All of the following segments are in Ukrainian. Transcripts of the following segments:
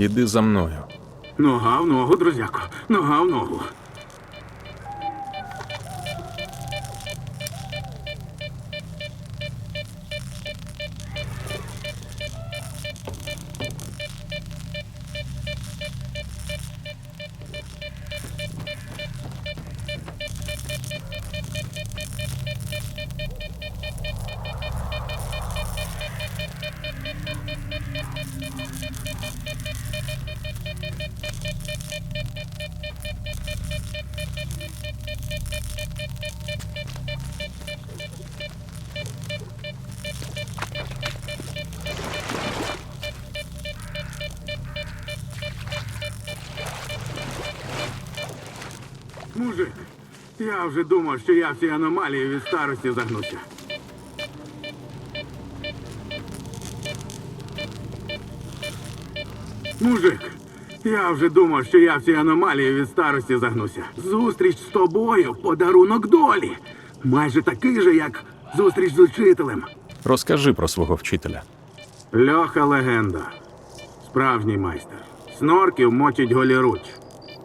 Іди за мною. Нога в ногу, друзяко. Нога в ногу. Мужик, я вже думав, що я в цій аномалії від старості загнуся. Мужик, я вже думав, що я в цій аномалії від старості загнуся. Зустріч з тобою подарунок долі. Майже такий же, як зустріч з учителем. Розкажи про свого вчителя. Льоха легенда. Справжній майстер. Снорків мочить голіруч.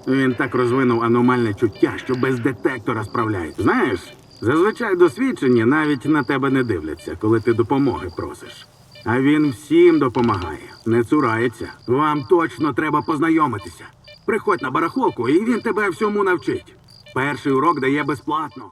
Він так розвинув аномальне чуття, що без детектора справляється. Знаєш, зазвичай досвідчені навіть на тебе не дивляться, коли ти допомоги просиш. А він всім допомагає, не цурається. Вам точно треба познайомитися. Приходь на барахолку, і він тебе всьому навчить. Перший урок дає безплатно.